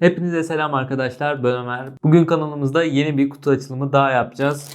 Hepinize selam arkadaşlar. Ben Ömer. Bugün kanalımızda yeni bir kutu açılımı daha yapacağız.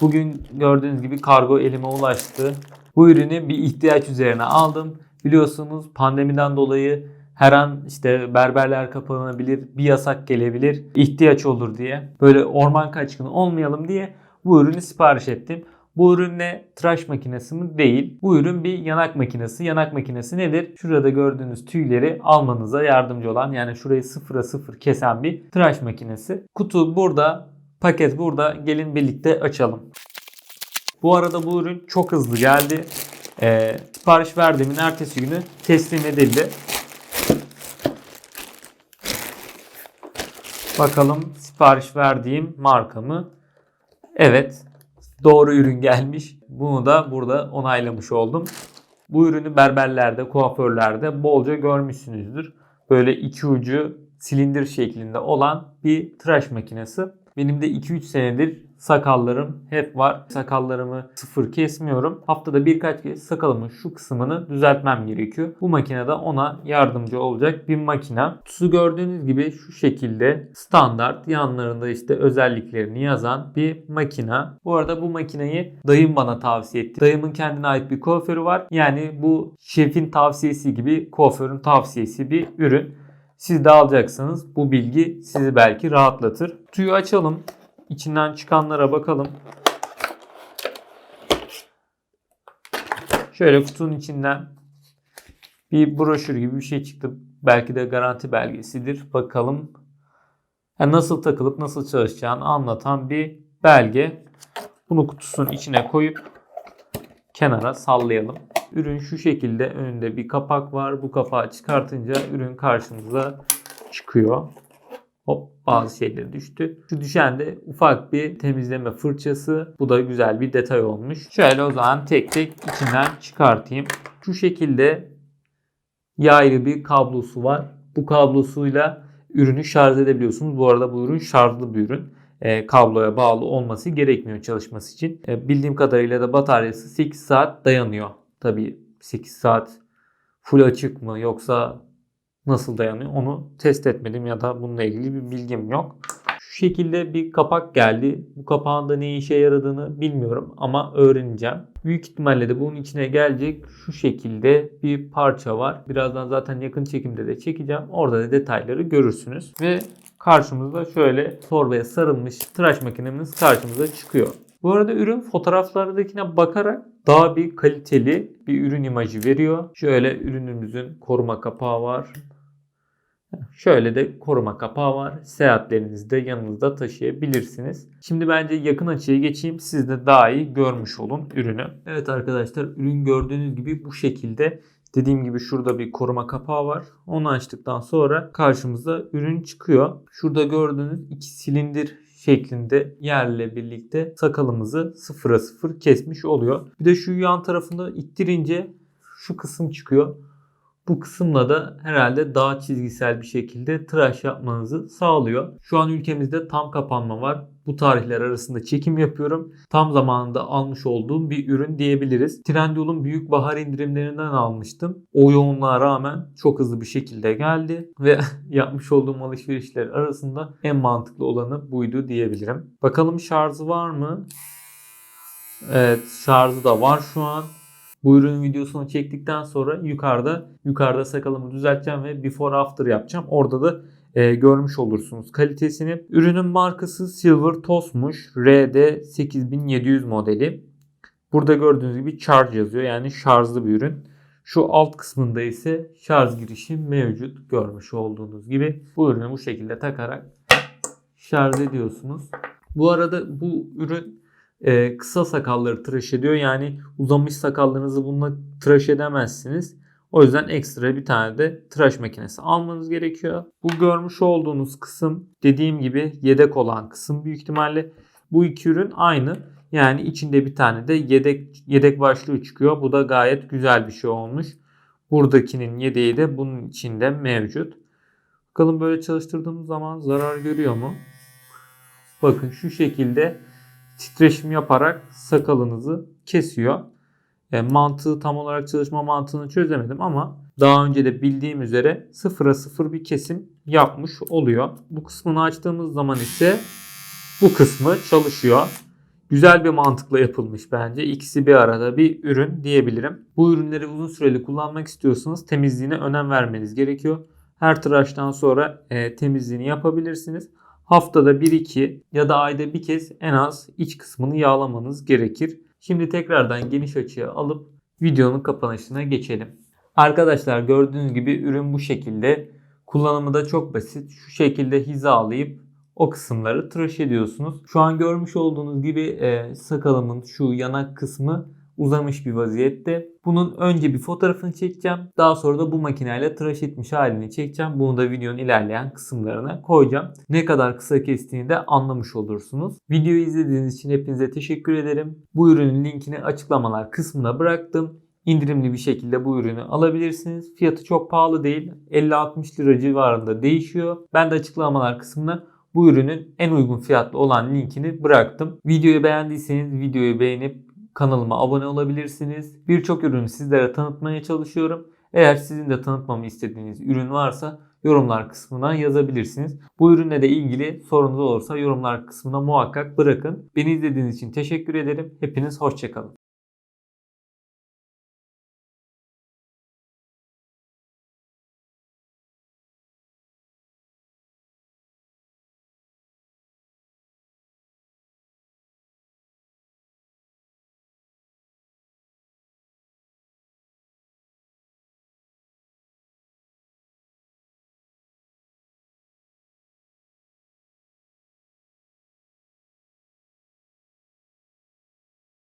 Bugün gördüğünüz gibi kargo elime ulaştı. Bu ürünü bir ihtiyaç üzerine aldım. Biliyorsunuz pandemiden dolayı her an işte berberler kapanabilir, bir yasak gelebilir, ihtiyaç olur diye. Böyle orman kaçkını olmayalım diye bu ürünü sipariş ettim. Bu ürün ne? Tıraş makinesi mi? Değil. Bu ürün bir yanak makinesi. Yanak makinesi nedir? Şurada gördüğünüz tüyleri almanıza yardımcı olan yani şurayı sıfıra sıfır kesen bir tıraş makinesi. Kutu burada, paket burada. Gelin birlikte açalım. Bu arada bu ürün çok hızlı geldi. Ee, sipariş verdiğimin ertesi günü teslim edildi. Bakalım sipariş verdiğim marka mı? Evet. Doğru ürün gelmiş. Bunu da burada onaylamış oldum. Bu ürünü berberlerde, kuaförlerde bolca görmüşsünüzdür. Böyle iki ucu silindir şeklinde olan bir tıraş makinesi. Benim de 2-3 senedir sakallarım hep var. Sakallarımı sıfır kesmiyorum. Haftada birkaç kez sakalımın şu kısmını düzeltmem gerekiyor. Bu makine de ona yardımcı olacak bir makine. Kutusu gördüğünüz gibi şu şekilde standart yanlarında işte özelliklerini yazan bir makine. Bu arada bu makineyi dayım bana tavsiye etti. Dayımın kendine ait bir kuaförü var. Yani bu şefin tavsiyesi gibi kuaförün tavsiyesi bir ürün. Siz de alacaksınız. Bu bilgi sizi belki rahatlatır. Kutuyu açalım. İçinden çıkanlara bakalım. Şöyle kutunun içinden bir broşür gibi bir şey çıktı. Belki de garanti belgesidir. Bakalım. Yani nasıl takılıp nasıl çalışacağını anlatan bir belge. Bunu kutusunun içine koyup kenara sallayalım. Ürün şu şekilde önünde bir kapak var. Bu kapağı çıkartınca ürün karşımıza çıkıyor. Hop bazı şeyleri düştü. Şu düşen de ufak bir temizleme fırçası. Bu da güzel bir detay olmuş. Şöyle o zaman tek tek içinden çıkartayım. Şu şekilde yaylı bir kablosu var. Bu kablosuyla ürünü şarj edebiliyorsunuz. Bu arada bu ürün şarjlı bir ürün. E, kabloya bağlı olması gerekmiyor çalışması için. E, bildiğim kadarıyla da bataryası 8 saat dayanıyor. Tabii 8 saat full açık mı yoksa nasıl dayanıyor onu test etmedim ya da bununla ilgili bir bilgim yok. Şu şekilde bir kapak geldi. Bu kapağın da ne işe yaradığını bilmiyorum ama öğreneceğim. Büyük ihtimalle de bunun içine gelecek şu şekilde bir parça var. Birazdan zaten yakın çekimde de çekeceğim. Orada da detayları görürsünüz. Ve karşımızda şöyle torbaya sarılmış tıraş makinemiz karşımıza çıkıyor. Bu arada ürün fotoğraflardakine bakarak daha bir kaliteli bir ürün imajı veriyor. Şöyle ürünümüzün koruma kapağı var. Şöyle de koruma kapağı var. Seyahatlerinizde yanınızda taşıyabilirsiniz. Şimdi bence yakın açıya geçeyim. Siz de daha iyi görmüş olun ürünü. Evet arkadaşlar ürün gördüğünüz gibi bu şekilde. Dediğim gibi şurada bir koruma kapağı var. Onu açtıktan sonra karşımıza ürün çıkıyor. Şurada gördüğünüz iki silindir şeklinde yerle birlikte sakalımızı sıfıra sıfır kesmiş oluyor. Bir de şu yan tarafında ittirince şu kısım çıkıyor. Bu kısımla da herhalde daha çizgisel bir şekilde tıraş yapmanızı sağlıyor. Şu an ülkemizde tam kapanma var. Bu tarihler arasında çekim yapıyorum. Tam zamanında almış olduğum bir ürün diyebiliriz. Trendyol'un büyük bahar indirimlerinden almıştım. O yoğunluğa rağmen çok hızlı bir şekilde geldi ve yapmış olduğum alışverişler arasında en mantıklı olanı buydu diyebilirim. Bakalım şarjı var mı? Evet şarjı da var şu an. Bu ürünün videosunu çektikten sonra yukarıda yukarıda sakalımı düzelteceğim ve before after yapacağım. Orada da e, görmüş olursunuz kalitesini. Ürünün markası Silver Tos'muş. RD8700 modeli. Burada gördüğünüz gibi charge yazıyor. Yani şarjlı bir ürün. Şu alt kısmında ise şarj girişi mevcut. Görmüş olduğunuz gibi. Bu ürünü bu şekilde takarak şarj ediyorsunuz. Bu arada bu ürün e, kısa sakalları tıraş ediyor. Yani uzamış sakallarınızı bununla tıraş edemezsiniz. O yüzden ekstra bir tane de tıraş makinesi almanız gerekiyor. Bu görmüş olduğunuz kısım dediğim gibi yedek olan kısım büyük ihtimalle. Bu iki ürün aynı. Yani içinde bir tane de yedek yedek başlığı çıkıyor. Bu da gayet güzel bir şey olmuş. Buradakinin yedeği de bunun içinde mevcut. Bakalım böyle çalıştırdığımız zaman zarar görüyor mu? Bakın şu şekilde titreşim yaparak sakalınızı kesiyor. Yani mantığı tam olarak çalışma mantığını çözemedim ama daha önce de bildiğim üzere sıfıra sıfır bir kesim yapmış oluyor. Bu kısmını açtığımız zaman ise bu kısmı çalışıyor. Güzel bir mantıkla yapılmış bence. İkisi bir arada bir ürün diyebilirim. Bu ürünleri uzun süreli kullanmak istiyorsanız temizliğine önem vermeniz gerekiyor. Her tıraştan sonra e, temizliğini yapabilirsiniz. Haftada 1-2 ya da ayda bir kez en az iç kısmını yağlamanız gerekir. Şimdi tekrardan geniş açıya alıp videonun kapanışına geçelim. Arkadaşlar gördüğünüz gibi ürün bu şekilde. Kullanımı da çok basit. Şu şekilde hizalayıp o kısımları tıraş ediyorsunuz. Şu an görmüş olduğunuz gibi e, sakalımın şu yanak kısmı uzamış bir vaziyette. Bunun önce bir fotoğrafını çekeceğim. Daha sonra da bu makineyle tıraş etmiş halini çekeceğim. Bunu da videonun ilerleyen kısımlarına koyacağım. Ne kadar kısa kestiğini de anlamış olursunuz. Videoyu izlediğiniz için hepinize teşekkür ederim. Bu ürünün linkini açıklamalar kısmına bıraktım. İndirimli bir şekilde bu ürünü alabilirsiniz. Fiyatı çok pahalı değil. 50-60 lira civarında değişiyor. Ben de açıklamalar kısmına bu ürünün en uygun fiyatlı olan linkini bıraktım. Videoyu beğendiyseniz videoyu beğenip kanalıma abone olabilirsiniz. Birçok ürünü sizlere tanıtmaya çalışıyorum. Eğer sizin de tanıtmamı istediğiniz ürün varsa yorumlar kısmına yazabilirsiniz. Bu ürünle de ilgili sorunuz olursa yorumlar kısmına muhakkak bırakın. Beni izlediğiniz için teşekkür ederim. Hepiniz hoşçakalın.